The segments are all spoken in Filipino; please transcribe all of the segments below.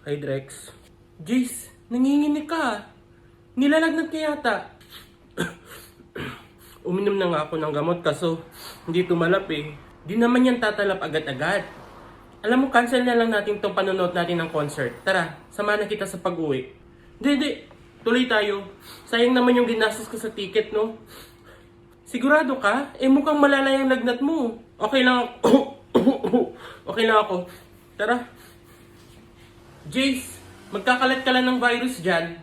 Hi, Drex. Jace, nanginginig ka. Nilalagnat ka yata. Uminom na nga ako ng gamot kaso hindi tumalap eh. Di naman yan tatalap agad-agad. Alam mo, cancel na lang natin tong panonood natin ng concert. Tara, samahan na kita sa pag-uwi. Hindi, hindi. Tuloy tayo. Sayang naman yung ginastos ko sa ticket, no? Sigurado ka? Eh mukhang malalay ang lagnat mo. Okay lang ako. okay lang ako. Tara. Jace, magkakalat ka lang ng virus dyan.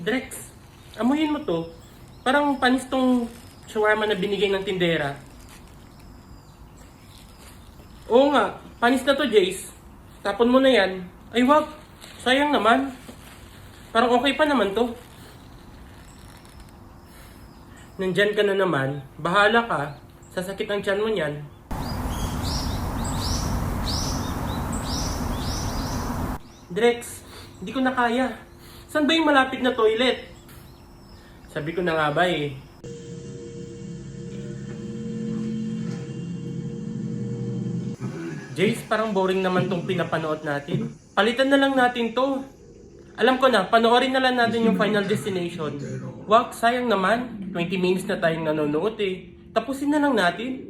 Drex, amuyin mo to. Parang panis tong shawarma na binigay ng tindera. Oo nga, panis na to, Jace. Tapon mo na yan. Ay, wag. Sayang naman. Parang okay pa naman to. Nandyan ka na naman. Bahala ka. Sasakit ang tiyan mo niyan. Drex, hindi ko na kaya. Saan ba yung malapit na toilet? Sabi ko na nga ba eh. Jace, parang boring naman tong pinapanood natin. Palitan na lang natin to. Alam ko na, panoorin na lang natin yung Final Destination. Wag, sayang naman. 20 minutes na tayong nanonood eh. Tapusin na lang natin.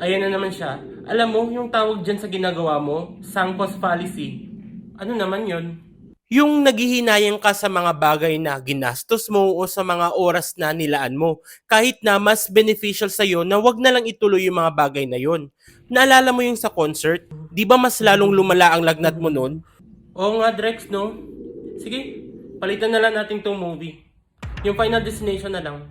Ayan na naman siya. Alam mo, yung tawag dyan sa ginagawa mo, Sangpos Fallacy. Ano naman yon? Yung naghihinayang ka sa mga bagay na ginastos mo o sa mga oras na nilaan mo, kahit na mas beneficial sa'yo na wag na lang ituloy yung mga bagay na yon. Naalala mo yung sa concert? Di ba mas lalong lumala ang lagnat mo nun? Oo nga, Drex, no? Sige, palitan na lang natin tong movie. Yung Final Destination na lang.